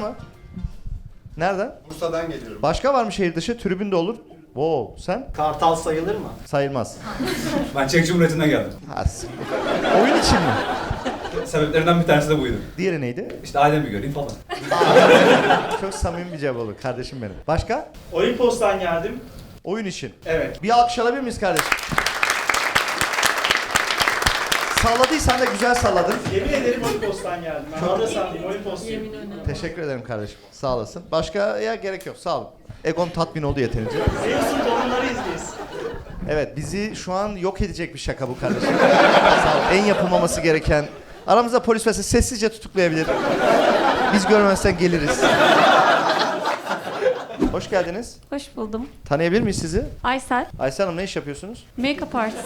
mı? Nereden? Bursa'dan geliyorum. Başka var mı şehir dışı? Tribün de olur. Wow, sen? Kartal sayılır mı? Sayılmaz. Ben Çek Cumhuriyeti'nden geldim. Ha, Oyun için mi? Sebeplerinden bir tanesi de buydu. Diğeri neydi? İşte ailemi göreyim falan. Çok samimi bir cevap olur kardeşim benim. Başka? Olimpos'tan geldim. Oyun için. Evet. Bir alkış alabilir miyiz kardeşim? Salladıysan da güzel salladın. Yemin ederim Olimpos'tan geldim. Ben Adrasan değil, Olimpos'tayım. Teşekkür ederim kardeşim. Sağ olasın. Başka ya gerek yok. Sağ olun. Egom tatmin oldu yeterince. Zeus'un torunlarıyız biz. Evet bizi şu an yok edecek bir şaka bu kardeşim. Sağ ol. En yapılmaması gereken. Aramızda polis varsa sessizce tutuklayabilir. Biz görmezsen geliriz. Hoş geldiniz. Hoş buldum. Tanıyabilir miyiz sizi? Aysel, Aysel Hanım ne iş yapıyorsunuz? make-up artist.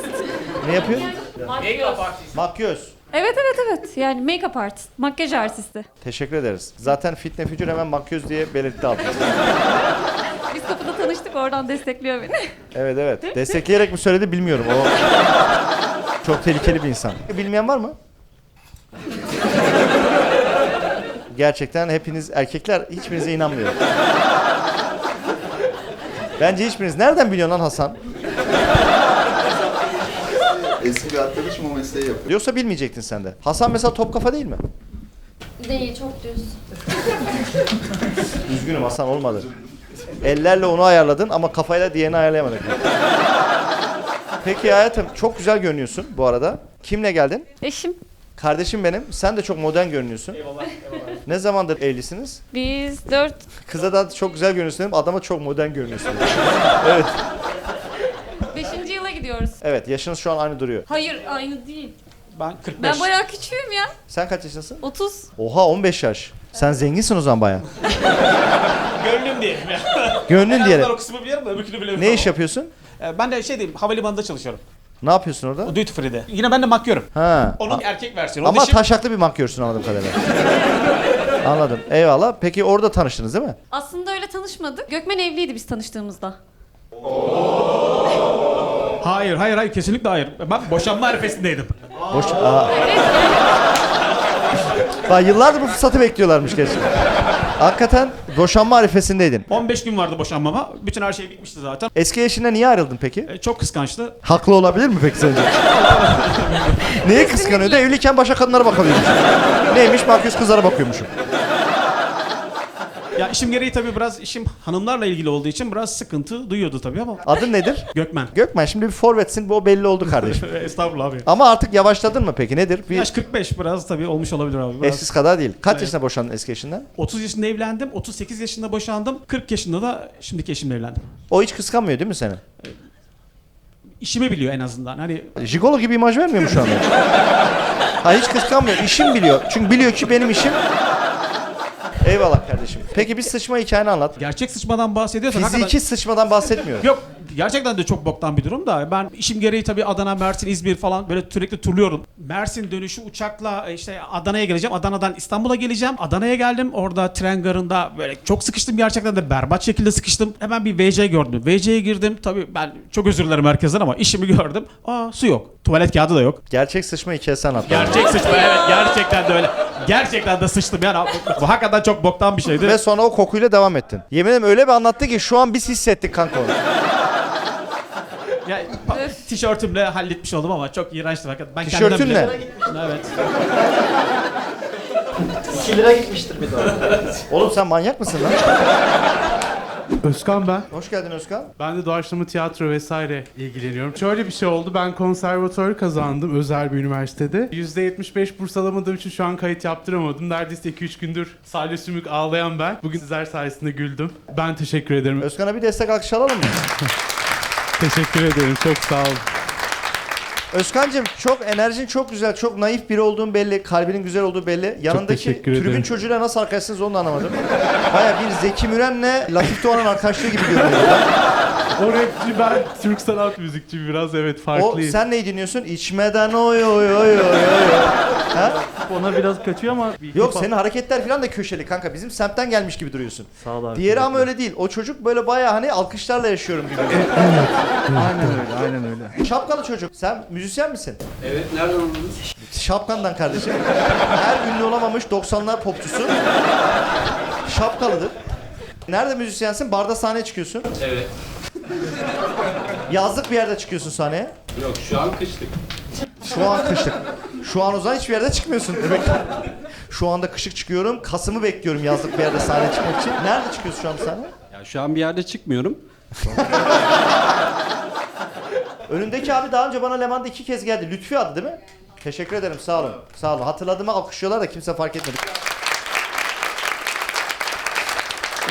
Ne yapıyor? Make-up Makyöz. Evet evet evet. Yani make-up artist, makyaj artisti. Teşekkür ederiz. Zaten Fitne Fücür hemen makyöz diye belirtti altında. Biz kapıda tanıştık, oradan destekliyor beni. Evet evet. Destekleyerek mi söyledi bilmiyorum. O çok tehlikeli bir insan. Bilmeyen var mı? Gerçekten hepiniz erkekler hiçbirinize inanmıyorum. Bence hiçbiriniz. Nereden biliyorsun lan Hasan? Eski bir arkadaşım o mesleği yapıyor. Yoksa bilmeyecektin sen de. Hasan mesela top kafa değil mi? Değil, çok düz. Üzgünüm Hasan olmadı. Ellerle onu ayarladın ama kafayla diğerini ayarlayamadın. Peki hayatım çok güzel görünüyorsun bu arada. Kimle geldin? Eşim, Kardeşim benim. Sen de çok modern görünüyorsun. Eyvallah, eyvallah. Ne zamandır evlisiniz? biz dört, Kıza da çok güzel görünüyorsun dedim. Adama çok modern görünüyorsun. evet. Evet yaşınız şu an aynı duruyor. Hayır, aynı değil. Ben 45. Ben bayağı küçüğüm ya. Sen kaç yaşındasın? 30. Oha 15 yaş. Sen zenginsin o zaman baya. Gönlüm diyelim ya. Gönlün azından o kısmı biliyorum da öbürkünü bilemiyorum. Ne iş yapıyorsun? Ee, Ben de şey diyeyim, havalimanında çalışıyorum. Ne yapıyorsun orada? Duty free'de. Yine ben de makyörüm. Ha. Onun a- erkek versiyonu. ama dişim- taşaklı bir makyarsın anladığım kadarıyla. Anladım. Eyvallah. Peki orada tanıştınız değil mi? Aslında öyle tanışmadık. Gökmen evliydi biz tanıştığımızda. Hayır, hayır, hayır. Kesinlikle hayır. Ben boşanma arifesindeydim. Boş. Aa. Bak yıllardır bu fırsatı bekliyorlarmış gerçekten. Hakikaten boşanma arifesindeydin. 15 gün vardı boşanmama. Bütün her şey bitmişti zaten. Eski eşinden niye ayrıldın peki? Ee, Çok kıskançtı. Haklı olabilir mi peki sence? Neye kıskanıyordu? Evliyken başka kadınlara bakabiliyormuş. Neymiş? Makyöz kızlara bakıyormuşum. Ya işim gereği tabii biraz işim hanımlarla ilgili olduğu için biraz sıkıntı duyuyordu tabii ama. Adın nedir? Gökmen. Gökmen şimdi bir forvetsin bu belli oldu kardeşim. Estağfurullah abi. Ama artık yavaşladın mı peki? Nedir? Bir Yaş 45 biraz tabii olmuş olabilir abi. Biraz. eskisi kadar değil. Kaç Evet. yaşında boşandın eski eşinden? 30 yaşında evlendim, 38 yaşında boşandım, 40 yaşında da şimdiki eşimle evlendim. O hiç kıskanmıyor değil mi seni? İşimi biliyor en azından. Hani Jigolo gibi imaj vermiyor mu şu anda? ha hiç kıskanmıyor. İşim biliyor. Çünkü biliyor ki benim işim... Eyvallah kardeşim. Peki bir sıçma hikayeni anlat. gerçek sıçmadan bahsediyorsak Fiziki hakikaten- sıçmadan bahsetmiyorum. Yok gerçekten de çok boktan bir durum da ben işim gereği tabii Adana, Mersin, İzmir falan böyle sürekli turluyorum. Mersin dönüşü uçakla işte Adana'ya geleceğim. Adana'dan İstanbul'a geleceğim. Adana'ya geldim. Orada tren garında böyle çok sıkıştım gerçekten de berbat şekilde sıkıştım. Hemen bir VC gördüm. VC'ye girdim. Tabii ben çok özür dilerim herkesten ama işimi gördüm. Aa su yok. Tuvalet kağıdı da yok. Gerçek sıçma hikayesi anlat. Gerçek sıçma evet gerçekten de öyle. Gerçekten de sıçtım yani. Bu hakikaten çok boktan bir şeydi. Ve sonra o kokuyla devam ettin. Yemin ederim öyle bir anlattı ki şu an biz hissettik kanka onu. Ya, pa- tişörtümle halletmiş oldum ama çok iğrençti hakikaten. Ben kendimden bile- Evet. 2 lira gitmiştir bir de. Oğlum sen manyak mısın lan? Özkan ben. Hoş geldin Özkan. Ben de doğaçlama tiyatro vesaire ilgileniyorum. Şöyle bir şey oldu. Ben konservatuarı kazandım özel bir üniversitede. %75 burs alamadığım için şu an kayıt yaptıramadım. Neredeyse 2-3 gündür salya sümük ağlayan ben. Bugün sizler sayesinde güldüm. Ben teşekkür ederim. Özkan'a bir destek alkış alalım mı? teşekkür ederim. Çok sağ olun. Özkan'cığım çok enerjin çok güzel, çok naif biri olduğun belli, kalbinin güzel olduğu belli. Yanındaki teşekkür tribün ederim. çocuğuyla nasıl arkadaşsınız onu da anlamadım. Baya bir Zeki Müren'le Latif Doğan'ın arkadaşlığı gibi görünüyor. O rapçi ben Türk sanat müzikçi biraz evet o farklıyım. sen neyi dinliyorsun? İçmeden oy oy oy oy oy. oy. Ha? Ona biraz kaçıyor ama... bir Yok hop- senin hareketler falan da köşeli kanka. Bizim semtten gelmiş gibi duruyorsun. Sağ ol abi. Diğeri ama öyle değil. O çocuk böyle bayağı hani alkışlarla yaşıyorum gibi. Aynen öyle, aynen öyle. Şapkalı çocuk. Sen müzisyen misin? Evet, nereden anladınız? Şapkandan kardeşim. Her ünlü olamamış 90'lar popçusu. Şapkalıdır. Nerede müzisyensin? Barda sahneye çıkıyorsun. Evet. Yazlık bir yerde çıkıyorsun sahneye. Yok, şu an kışlık. Şu an kışlık. Şu an o zaman hiçbir yerde çıkmıyorsun. Demek ki şu anda kışık çıkıyorum. Kasım'ı bekliyorum yazlık bir yerde sahneye çıkmak için. Nerede çıkıyorsun şu an sahneye? Ya şu an bir yerde çıkmıyorum. Önündeki abi daha önce bana Leman'da iki kez geldi. Lütfi adı değil mi? Teşekkür ederim sağ olun. Sağ olun. Hatırladığımı alkışlıyorlar da kimse fark etmedi.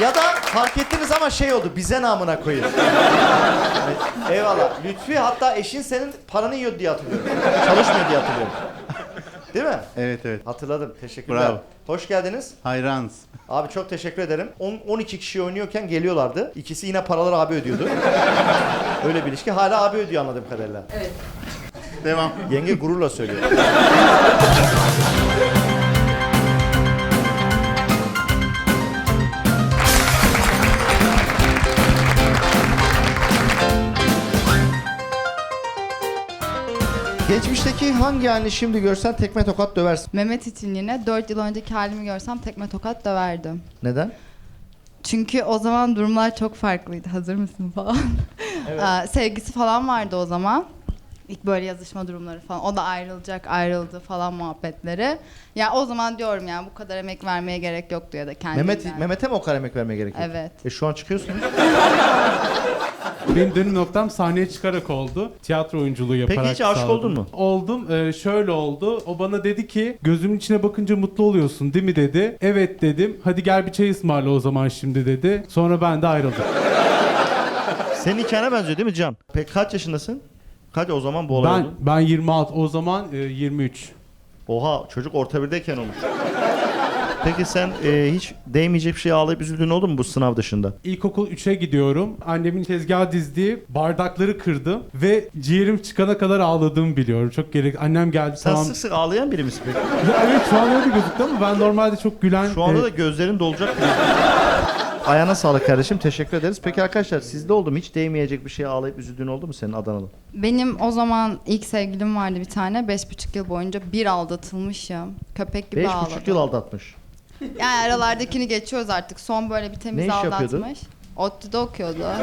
Ya da fark ettiniz ama şey oldu bize namına koyun. Yani, eyvallah. Lütfi hatta eşin senin paranı yiyor diye hatırlıyorum. Çalışmıyor diye hatırlıyorum. Değil mi? Evet evet. Hatırladım. Teşekkürler. Bravo. Hoş geldiniz. Hayranız. Abi çok teşekkür ederim. 10 12 kişi oynuyorken geliyorlardı. İkisi yine paraları abi ödüyordu. Öyle bir ilişki. Hala abi ödüyor anladığım kadarıyla. Devam. Yenge gururla söylüyor. Geçmişteki hangi halini şimdi görsen tekme tokat döversin? Mehmet için yine 4 yıl önceki halimi görsem tekme tokat döverdim. Neden? Çünkü o zaman durumlar çok farklıydı. Hazır mısın falan. Aa, sevgisi falan vardı o zaman. İlk böyle yazışma durumları falan. O da ayrılacak, ayrıldı falan muhabbetleri. Ya o zaman diyorum ya bu kadar emek vermeye gerek yoktu ya da kendimden. Mehmet Mehmet'e mi o kadar emek vermeye gerek yok? Evet. E şu an çıkıyorsun. Benim dönüm noktam sahneye çıkarak oldu. Tiyatro oyunculuğu yaparak hiç aşık sağladım. oldun mu? Oldum. Ee, şöyle oldu. O bana dedi ki gözümün içine bakınca mutlu oluyorsun değil mi dedi. Evet dedim. Hadi gel bir çay ısmarla o zaman şimdi dedi. Sonra ben de ayrıldım. Senin hikayene benziyor değil mi Can? Peki kaç yaşındasın? Kaç o zaman bu olay ben oldu? ben 26 o zaman e, 23. Oha çocuk orta birdeyken olmuş. Peki sen e, hiç değmeyecek bir şey ağlayıp üzüldüğün oldu mu bu sınav dışında? İlkokul 3'e gidiyorum. Annemin tezgah dizdiği bardakları kırdım ve ciğerim çıkana kadar ağladığımı biliyorum. Çok gerek. Annem geldi Sen tamam. sık sık ağlayan biri misin peki? Ya evet şu an öyle gözüktü ama ben normalde çok gülen Şu anda e, da gözlerin dolacak gibi. Ayağına sağlık kardeşim. Teşekkür ederiz. Peki arkadaşlar sizde oldu mu? Hiç değmeyecek bir şeye ağlayıp üzüldüğün oldu mu senin Adanalı? Benim o zaman ilk sevgilim vardı bir tane. Beş buçuk yıl boyunca bir aldatılmışım. Köpek gibi Beş ağladım. buçuk yıl aldatmış. Yani aralardakini geçiyoruz artık. Son böyle bir temiz Ne iş aldatmış. yapıyordu? ODTÜ'de okuyordu.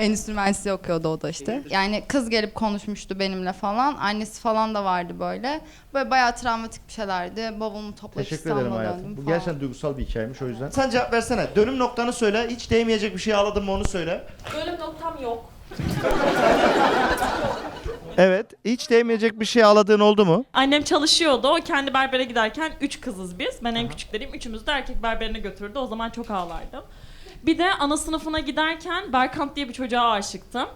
Endüstri mühendisliği okuyordu o da işte. Yani kız gelip konuşmuştu benimle falan. Annesi falan da vardı böyle. Böyle bayağı travmatik bir şeylerdi. Bavulumu toplayıp Teşekkür ederim İstanbul'a hayatım. döndüm Bu falan. gerçekten duygusal bir hikayeymiş o yüzden. Sen cevap versene. Dönüm noktanı söyle. Hiç değmeyecek bir şeye ağladın mı onu söyle. Bölüm noktam yok. Evet. Hiç değmeyecek bir şeye ağladığın oldu mu? Annem çalışıyordu. O kendi berbere giderken üç kızız biz. Ben en küçükleriyim. Üçümüz de erkek berberine götürdü. O zaman çok ağlardım. Bir de ana sınıfına giderken Berkant diye bir çocuğa aşıktım.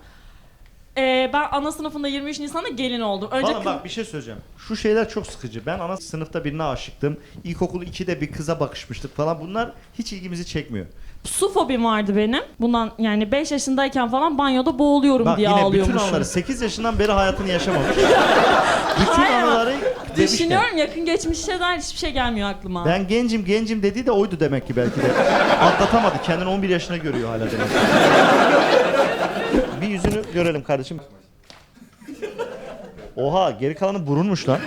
Ee, ben ana sınıfında 23 Nisan'da gelin oldum. Önce Bana bak bir şey söyleyeceğim. Şu şeyler çok sıkıcı. Ben ana sınıfta birine aşıktım. İlkokul 2'de bir kıza bakışmıştık falan. Bunlar hiç ilgimizi çekmiyor. Su fobim vardı benim. Bundan yani 5 yaşındayken falan banyoda boğuluyorum Bak diye yine bütün ağlıyormuşum. anıları 8 yaşından beri hayatını yaşamamış. bütün Hayır ama anıları. Düşünüyorum yakın geçmişe dair hiçbir şey gelmiyor aklıma. Ben gencim gencim dediği de oydu demek ki belki de. Atlatamadı. Kendini 11 yaşına görüyor hala demek. ki. bir yüzünü görelim kardeşim. Oha geri kalanı burunmuş lan.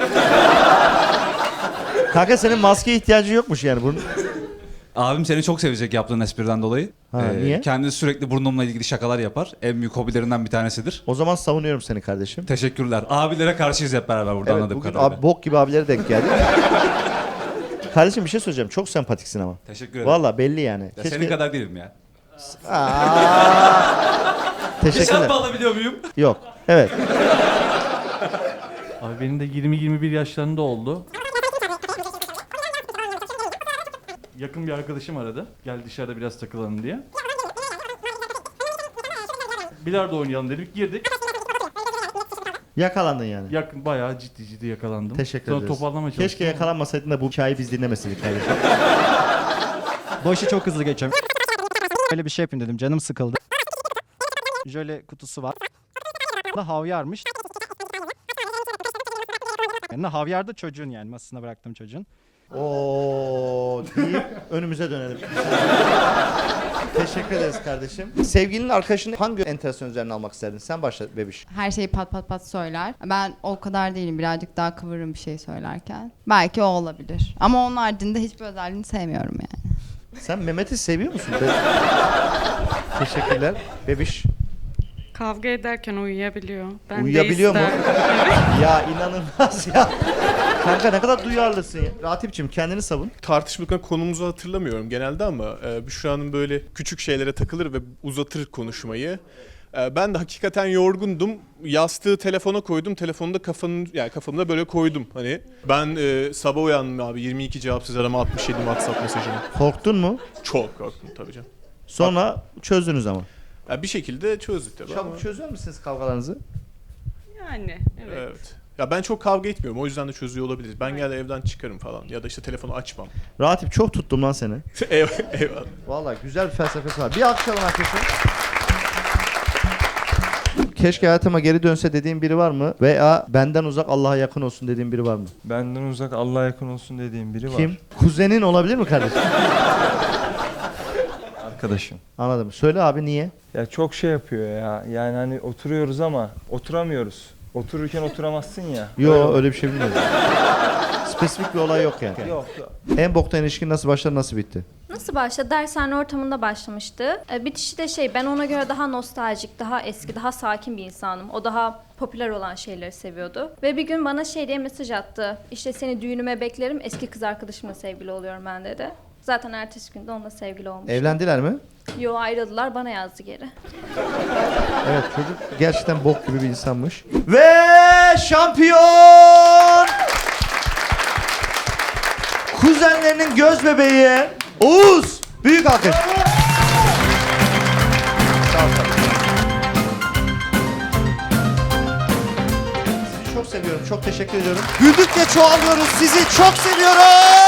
Kanka senin maskeye ihtiyacı yokmuş yani. Burun... Abim seni çok sevecek yaptığın espriden dolayı. Ee, Ha, niye? Kendisi sürekli burnumla ilgili şakalar yapar. En büyük hobilerinden bir tanesidir. O zaman savunuyorum seni kardeşim. Teşekkürler. Abilere karşıyız hep beraber burada Evet, anladığım bugün kadarıyla. abi, bok gibi abilere denk geldik. kardeşim bir şey söyleyeceğim. Çok sempatiksin ama. Teşekkür ederim. Valla belli yani. Ya Keşke- Senin kadar değilim ya. Bir Teşekkürler. şampu alabiliyor muyum? Yok. Evet. Abi benim de 20-21 yaşlarında oldu. Yakın bir arkadaşım aradı. Gel dışarıda biraz takılalım diye. Bilardo oynayalım dedik. Girdik. Yakalandın yani. Yakın bayağı ciddi ciddi yakalandım. Teşekkür Sonra ederiz. toparlamaya çalıştım. Keşke yakalanmasaydın da bu hikayeyi biz dinlemeseydik kardeşim. Başı çok hızlı geçiyorum. Böyle bir şey yapayım dedim. Canım sıkıldı. Jöle kutusu var. Da havyarmış. Yani havyarda çocuğun yani masasına bıraktığım çocuğun. Oo deyip önümüze dönelim. Teşekkür ederiz kardeşim. Sevgilinin arkadaşını hangi enteresan üzerine almak isterdin? Sen başla bebiş. Her şeyi pat pat pat söyler. Ben o kadar değilim. Birazcık daha kıvırırım bir şey söylerken. Belki o olabilir. Ama onun haricinde hiçbir özelliğini sevmiyorum yani. Sen Mehmet'i seviyor musun? Be- Teşekkürler. Bebiş. Kavga ederken uyuyabiliyor. Ben Uyuyabiliyor mu? ya inanılmaz ya. Kanka ne kadar duyarlısın ya. Ratipçim kendini savun. tartışmadan konumuzu hatırlamıyorum genelde ama e, Büşra'nın böyle küçük şeylere takılır ve uzatır konuşmayı. E, ben de hakikaten yorgundum. Yastığı telefona koydum. Telefonu da kafanın yani kafamda böyle koydum. Hani ben e, sabah uyandım abi 22 cevapsız arama 67 WhatsApp mesajını. Korktun mu? Çok korktum tabii canım. Sonra çözdünüz ama. Ya bir şekilde çözdük tabii ama. Çabuk çözüyor musunuz kavgalarınızı? Yani Evet. Ya ben çok kavga etmiyorum. O yüzden de çözüyor olabilir. Ben genelde evden çıkarım falan. Ya da işte telefonu açmam. Ratip çok tuttum lan seni. Eyvallah. eyvallah. Vallahi güzel bir felsefesi var. Bir alkış alın arkadaşlar. Keşke hayatıma geri dönse dediğin biri var mı? Veya benden uzak Allah'a yakın olsun dediğin biri var mı? Benden uzak Allah'a yakın olsun dediğim biri Kim? Kuzenin olabilir mi kardeşim? Arkadaşım. Anladım. Söyle abi niye? Ya çok şey yapıyor ya. Yani hani oturuyoruz ama oturamıyoruz. Otururken oturamazsın ya. Yo öyle bir şey bilmiyorum. Spesifik bir olay yok yani. Yok yok. En boktan ilişkin nasıl başladı nasıl bitti? Nasıl başladı? Dershane ortamında başlamıştı. E, bitişi de şey, ben ona göre daha nostaljik, daha eski, daha sakin bir insanım. O daha popüler olan şeyleri seviyordu. Ve bir gün bana şey diye mesaj attı. İşte seni düğünüme beklerim, eski kız arkadaşımla sevgili oluyorum ben dedi. Zaten ertesi günde onunla sevgili olmuş. Evlendiler mi? Yo ayrıldılar, bana yazdı geri. Evet çocuk gerçekten bok gibi bir insanmış. Ve şampiyon! Kuzenlerinin göz bebeği Oğuz! Büyük alkış. Sizi çok seviyorum. Çok teşekkür ediyorum. Güldükçe çoğalıyoruz. Sizi çok seviyorum.